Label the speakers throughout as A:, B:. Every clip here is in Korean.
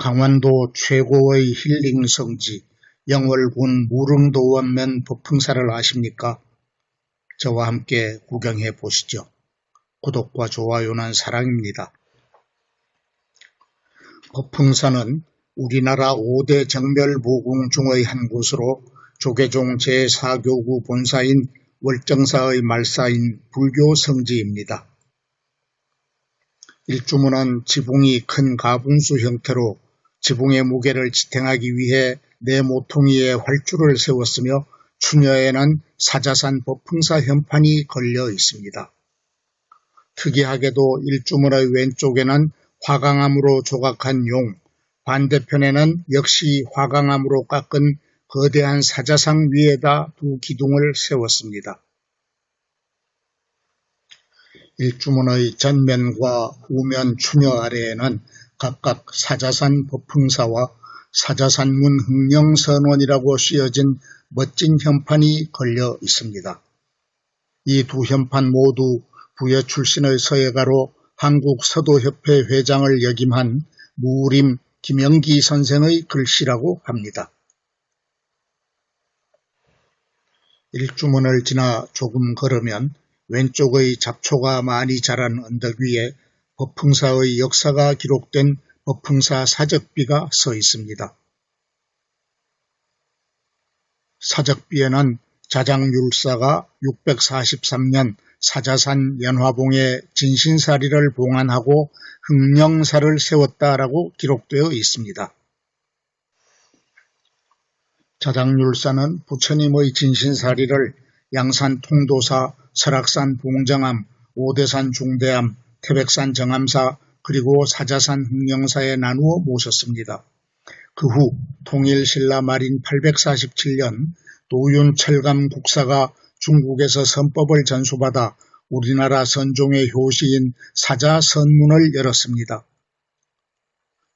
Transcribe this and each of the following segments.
A: 강원도 최고의 힐링 성지 영월군 무릉도 원면 법흥사를 아십니까? 저와 함께 구경해 보시죠. 구독과 좋아요는 사랑입니다. 법흥사는 우리나라 5대 정멸보궁 중의 한 곳으로 조계종 제4교구 본사인 월정사의 말사인 불교 성지입니다. 일주문은 지붕이 큰 가분수 형태로 지붕의 무게를 지탱하기 위해 네 모퉁이에 활주를 세웠으며 추녀에는 사자산 법흥사 현판이 걸려 있습니다. 특이하게도 일주문의 왼쪽에는 화강암으로 조각한 용, 반대편에는 역시 화강암으로 깎은 거대한 사자상 위에다 두 기둥을 세웠습니다. 일주문의 전면과 후면 추녀 아래에는 각각 사자산 법흥사와 사자산문 흥령선원이라고 씌어진 멋진 현판이 걸려 있습니다. 이 두 현판 모두 부여 출신의 서예가로 한국 서도협회 회장을 역임한 무림 김영기 선생의 글씨라고 합니다. 일주문을 지나 조금 걸으면 왼쪽의 잡초가 많이 자란 언덕 위에 법흥사의 역사가 기록된 법흥사 사적비가 서 있습니다. 사적비에는 자장율사가 643년 사자산 연화봉에 진신사리를 봉안하고 흥령사를 세웠다라고 기록되어 있습니다. 자장율사는 부처님의 진신사리를 양산 통도사, 설악산 봉정암, 오대산 중대암, 태백산 정암사 그리고 사자산 흥령사에 나누어 모셨습니다. 그 후 통일신라 말인 847년 노윤철감 국사가 중국에서 선법을 전수받아 우리나라 선종의 효시인 사자선문을 열었습니다.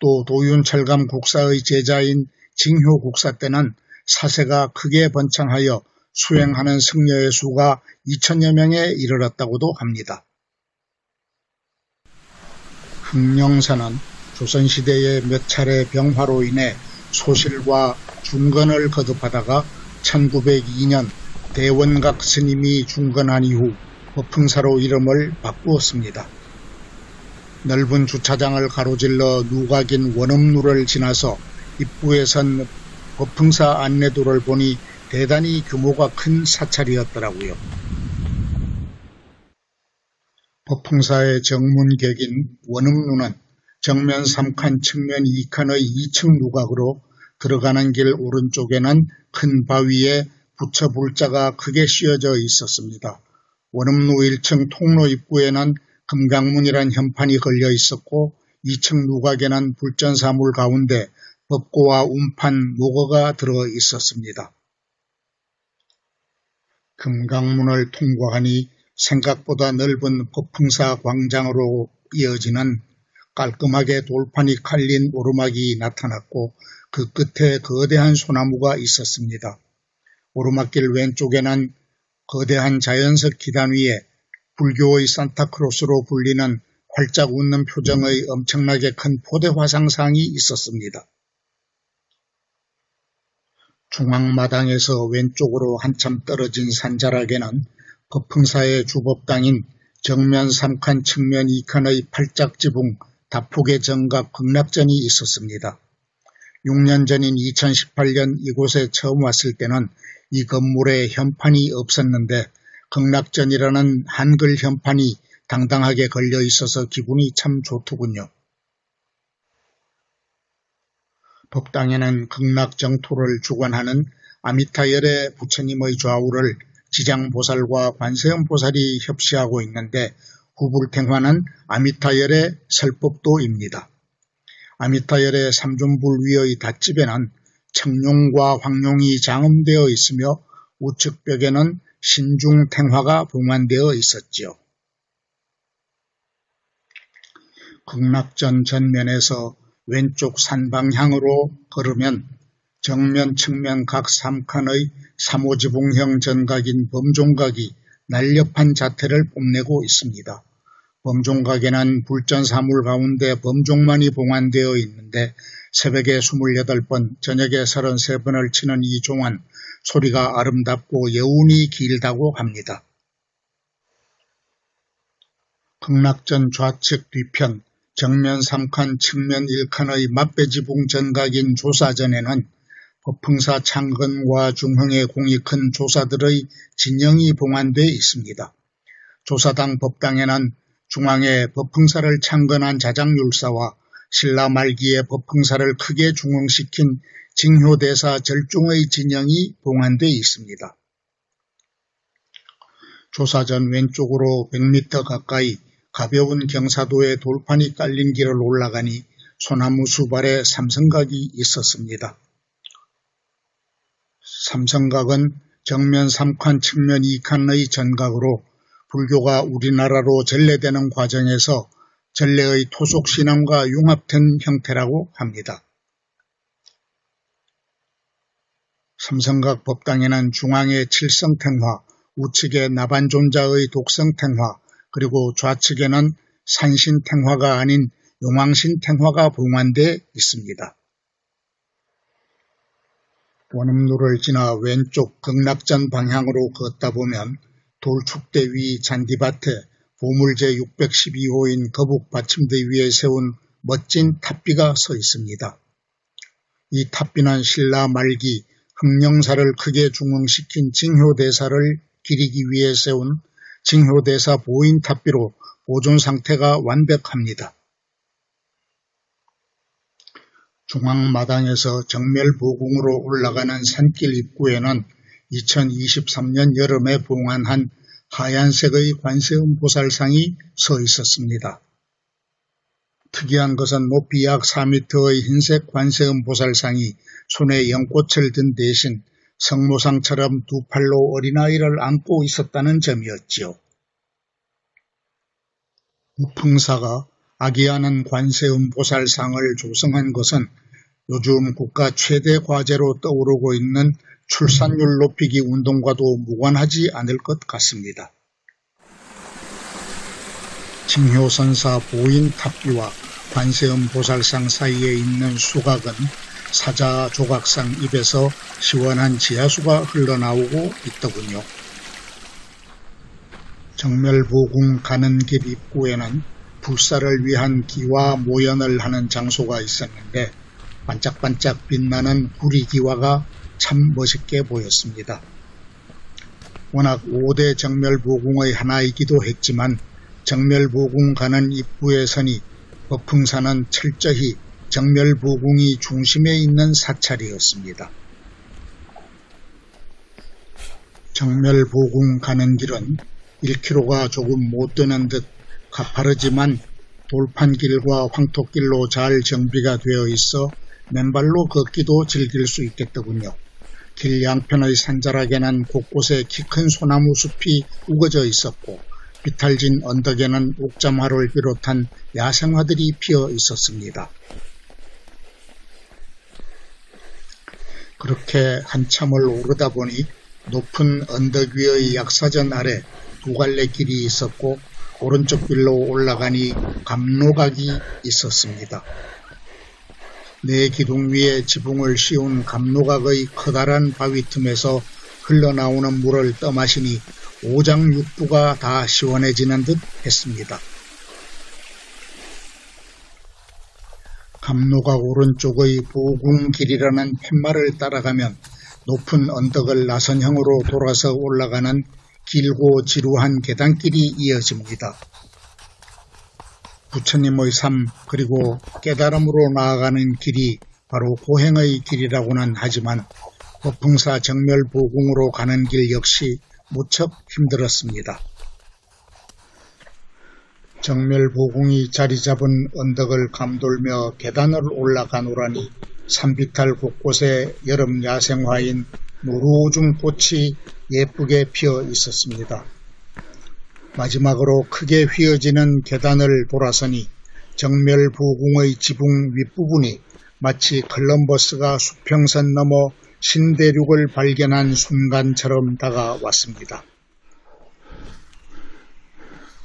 A: 또 도윤철감 국사의 제자인 징효 국사 때는 사세가 크게 번창하여 수행하는 승려의 수가 2천여 명에 이르렀다고도 합니다. 흥령사는 조선시대의 몇 차례 병화로 인해 소실과 중건을 거듭하다가 1902년 대원각 스님이 중건한 이후 법흥사로 이름을 바꾸었습니다. 넓은 주차장을 가로질러 누각인 원음루를 지나서 입구에 선 법흥사 안내도를 보니 대단히 규모가 큰 사찰이었더라고요. 법흥사의 정문객인 원음루는 정면 3칸 측면 2칸의 2층 누각으로 들어가는 길 오른쪽에는 큰 바위에 부처 불자가 크게 씌어져 있었습니다. 원음루 1층 통로 입구에는 금강문이란 현판이 걸려 있었고 2층 누각에는 불전사물 가운데 법고와 운판, 목어가 들어 있었습니다. 금강문을 통과하니 생각보다 넓은 법흥사 광장으로 이어지는 깔끔하게 돌판이 칼린 오르막이 나타났고 그 끝에 거대한 소나무가 있었습니다. 오르막길 왼쪽에는 거대한 자연석 기단 위에 불교의 산타크로스로 불리는 활짝 웃는 표정의 엄청나게 큰 포대 화상상이 있었습니다. 중앙마당에서 왼쪽으로 한참 떨어진 산자락에는 법흥사의 주법당인 정면 3칸 측면 2칸의 팔짝지붕 다폭의 정각 극락전이 있었습니다. 6년 전인 2018년 이곳에 처음 왔을 때는 이 건물에 현판이 없었는데 극락전이라는 한글 현판이 당당하게 걸려 있어서 기분이 참 좋더군요. 법당에는 극락정토를 주관하는 아미타열의 부처님의 좌우를 지장보살과 관세음보살이 협시하고 있는데 후불탱화는 아미타열의 설법도입니다. 아미타열의 삼존불 위의 닷집에는 청룡과 황룡이 장음되어 있으며 우측벽에는 신중탱화가 봉안되어 있었지요. 극락전 전면에서 왼쪽 산 방향으로 걸으면 정면 측면 각 3칸의 삼호지붕형 전각인 범종각이 날렵한 자태를 뽐내고 있습니다. 범종각에는 불전 사물 가운데 범종만이 봉안되어 있는데 새벽에 28번, 저녁에 33번을 치는 이 종은 소리가 아름답고 여운이 길다고 합니다. 극락전 좌측 뒤편 정면 3칸 측면 1칸의 맛배지붕 전각인 조사전에는 법흥사 창건과 중흥의 공이 큰 조사들의 진영이 봉안돼 있습니다. 조사당 법당에는 중앙에 법흥사를 창건한 자장율사와 신라 말기에 법흥사를 크게 중흥시킨 징효대사 절중의 진영이 봉안돼 있습니다. 조사전 왼쪽으로 100m 가까이 가벼운 경사도에 돌판이 깔린 길을 올라가니 소나무 수발에 삼성각이 있었습니다. 삼성각은 정면 3칸 측면 2칸의 전각으로 불교가 우리나라로 전래되는 과정에서 전래의 토속신앙과 융합된 형태라고 합니다. 삼성각 법당에는 중앙에 칠성탱화, 우측에 나반존자의 독성탱화, 그리고 좌측에는 산신탱화가 아닌 용왕신탱화가 봉환되어 있습니다. 원음루를 지나 왼쪽 극락전 방향으로 걷다 보면 돌축대 위 잔디밭에 보물제 612호인 거북 받침대 위에 세운 멋진 탑비가 서 있습니다. 이 탑비는 신라 말기 흥령사를 크게 중흥시킨 징효대사를 기리기 위해 세운 징효대사 보인 탑비로 보존 상태가 완벽합니다. 중앙마당에서 정멸보궁으로 올라가는 산길 입구에는 2023년 여름에 봉안한 하얀색의 관세음 보살상이 서 있었습니다. 특이한 것은 높이 약 4m의 흰색 관세음 보살상이 손에 연꽃을 든 대신 성모상처럼 두 팔로 어린아이를 안고 있었다는 점이었지요. 우풍사가 아기하는 관세음 보살상을 조성한 것은 요즘 국가 최대 과제로 떠오르고 있는 출산율 높이기 운동과도 무관하지 않을 것 같습니다. 징효선사 보인 탑비와 관세음 보살상 사이에 있는 수각은 사자 조각상 입에서 시원한 지하수가 흘러나오고 있더군요. 정멸보궁 가는 길 입구에는 불사를 위한 기와 모연을 하는 장소가 있었는데 반짝반짝 빛나는 구리기와가 참 멋있게 보였습니다. 워낙 5대 정멸보궁의 하나이기도 했지만 정멸보궁 가는 입구에 서니 법흥사는 철저히 정멸보궁이 중심에 있는 사찰이었습니다. 정멸보궁 가는 길은 1km가 조금 못 되는 듯 가파르지만 돌판길과 황토길로 잘 정비가 되어 있어 맨발로 걷기도 즐길 수 있겠더군요. 길 양편의 산자락에는 곳곳에 키 큰 소나무 숲이 우거져 있었고 비탈진 언덕에는 옥잠화를 비롯한 야생화들이 피어 있었습니다. 그렇게 한참을 오르다 보니 높은 언덕 위의 약사전 아래 두 갈래 길이 있었고 오른쪽 길로 올라가니 감로각이 있었습니다. 내 기둥 위에 지붕을 씌운 감로각의 커다란 바위 틈에서 흘러나오는 물을 떠마시니 오장육부가 다 시원해지는 듯 했습니다. 감로각 오른쪽의 보궁길이라는 팻말을 따라가면 높은 언덕을 나선형으로 돌아서 올라가는 길고 지루한 계단길이 이어집니다. 부처님의 삶 그리고 깨달음으로 나아가는 길이 바로 고행의 길이라고는 하지만 법흥사 정멸보궁으로 가는 길 역시 무척 힘들었습니다. 정멸보궁이 자리 잡은 언덕을 감돌며 계단을 올라가노라니 산비탈 곳곳에 여름 야생화인 노루오줌 꽃이 예쁘게 피어 있었습니다. 마지막으로 크게 휘어지는 계단을 돌아서니 정멸부궁의 지붕 윗부분이 마치 컬럼버스가 수평선 넘어 신대륙을 발견한 순간처럼 다가왔습니다.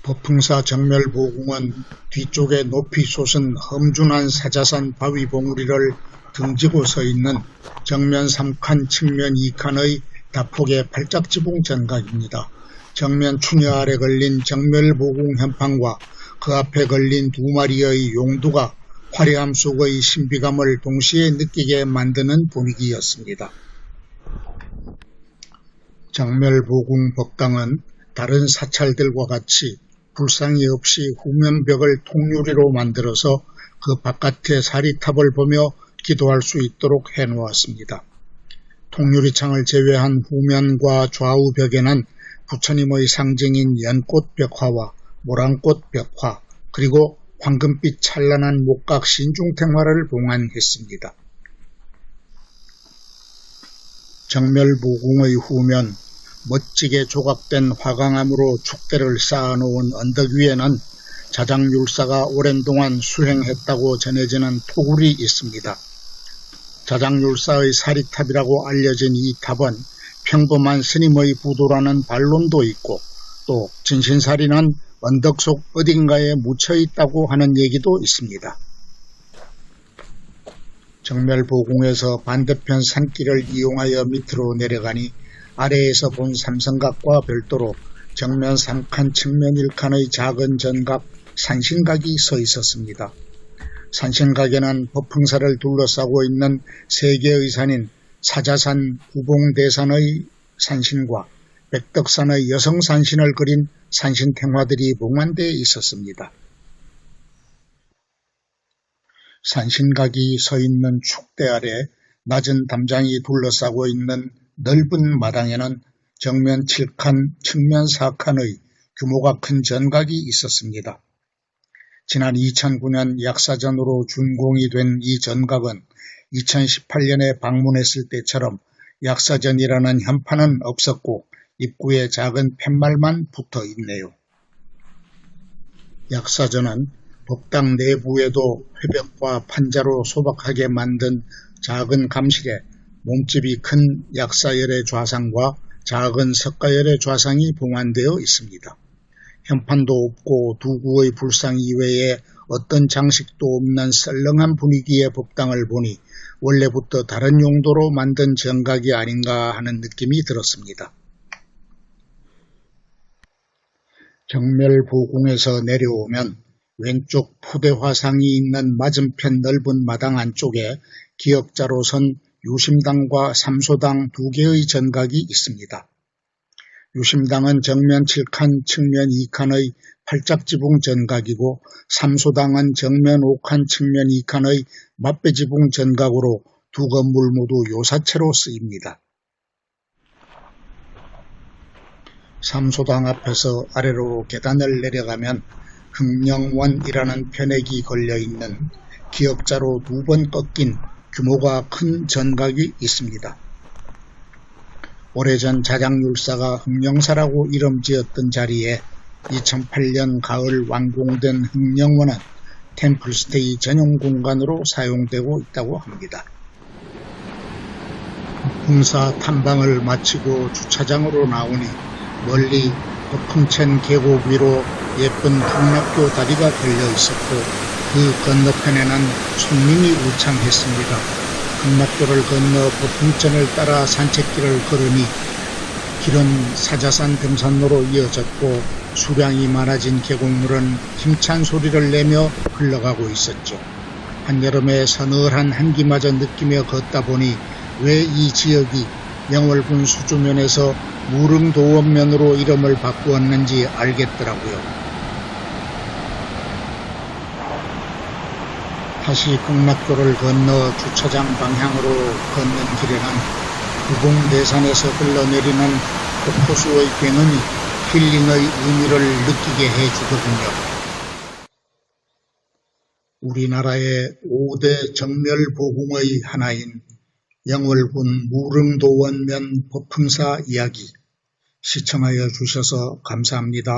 A: 법흥사 정멸보궁은 뒤쪽에 높이 솟은 험준한 사자산 바위 봉우리를 등지고 서 있는 정면 3칸 측면 2칸의 다폭의 팔짝지붕 전각입니다. 정면 추녀 아래 걸린 정멸보궁 현판과 그 앞에 걸린 두 마리의 용두가 화려함 속의 신비감을 동시에 느끼게 만드는 분위기였습니다. 정멸보궁 법당은 다른 사찰들과 같이 불상이 없이 후면벽을 통유리로 만들어서 그 바깥에 사리탑을 보며 기도할 수 있도록 해놓았습니다. 통유리창을 제외한 후면과 좌우 벽에는 부처님의 상징인 연꽃 벽화와 모란꽃 벽화 그리고 황금빛 찬란한 목각 신중탱화를 봉안했습니다. 정멸보궁의 후면 멋지게 조각된 화강암으로 축대를 쌓아놓은 언덕 위에는 자장율사가 오랜 동안 수행했다고 전해지는 토굴이 있습니다. 자장율사의 사리탑이라고 알려진 이 탑은 평범한 스님의 부도라는 반론도 있고 또 진신사리는 언덕 속 어딘가에 묻혀 있다고 하는 얘기도 있습니다. 정멸보궁에서 반대편 산길을 이용하여 밑으로 내려가니 아래에서 본 삼성각과 별도로 정면 3칸 측면 1칸의 작은 전각 산신각이 서 있었습니다. 산신각에는 법흥사를 둘러싸고 있는 세 개의 산인 사자산 구봉대산의 산신과 백덕산의 여성산신을 그린 산신탱화들이 봉안되어 있었습니다. 산신각이 서 있는 축대 아래 낮은 담장이 둘러싸고 있는 넓은 마당에는 정면 7칸, 측면 4칸의 규모가 큰 전각이 있었습니다. 지난 2009년 약사전으로 준공이 된 이 전각은 2018년에 방문했을 때처럼 약사전이라는 현판은 없었고 입구에 작은 팻말만 붙어 있네요. 약사전은 법당 내부에도 회벽과 판자로 소박하게 만든 작은 감실에 몸집이 큰 약사열의 좌상과 작은 석가열의 좌상이 봉안되어 있습니다. 현판도 없고 두구의 불상 이외에 어떤 장식도 없는 썰렁한 분위기의 법당을 보니 원래부터 다른 용도로 만든 정각이 아닌가 하는 느낌이 들었습니다. 정멸보궁에서 내려오면 왼쪽 푸대화상이 있는 맞은편 넓은 마당 안쪽에 기역자로 선 유심당과 삼소당 두 개의 전각이 있습니다. 유심당은 정면 7칸, 측면 2칸의 팔짝지붕 전각이고 삼소당은 정면 5칸, 측면 2칸의 맞배지붕 전각으로 두 건물 모두 요사체로 쓰입니다. 삼소당 앞에서 아래로 계단을 내려가면 흥령원이라는 편액이 걸려있는 기역자로 두 번 꺾인 규모가 큰 전각이 있습니다. 오래전 자장율사가 흑령사라고 이름 지었던 자리에 2008년 가을 완공된 흑령원은 템플스테이 전용 공간으로 사용되고 있다고 합니다. 풍사 탐방을 마치고 주차장으로 나오니 멀리 폭풍천 계곡 위로 예쁜 풍락교 다리가 걸려 있었고 그 건너편에는 손님이 우창했습니다. 한락교를 건너 보풍천을 따라 산책길을 걸으니 길은 사자산 등산로로 이어졌고 수량이 많아진 계곡물은 힘찬 소리를 내며 흘러가고 있었죠. 한여름에 서늘한 한기마저 느끼며 걷다 보니 왜 이 지역이 명월군 수주면에서 무릉도원면으로 이름을 바꾸었는지 알겠더라고요. 다시 극락교를 건너 주차장 방향으로 걷는 길에는 구봉대산에서 흘러내리는 폭포수의 굉음이 힐링의 의미를 느끼게 해주거든요. 우리나라의 5대 정멸보궁의 하나인 영월군 무릉도원면 법흥사 이야기 시청하여 주셔서 감사합니다.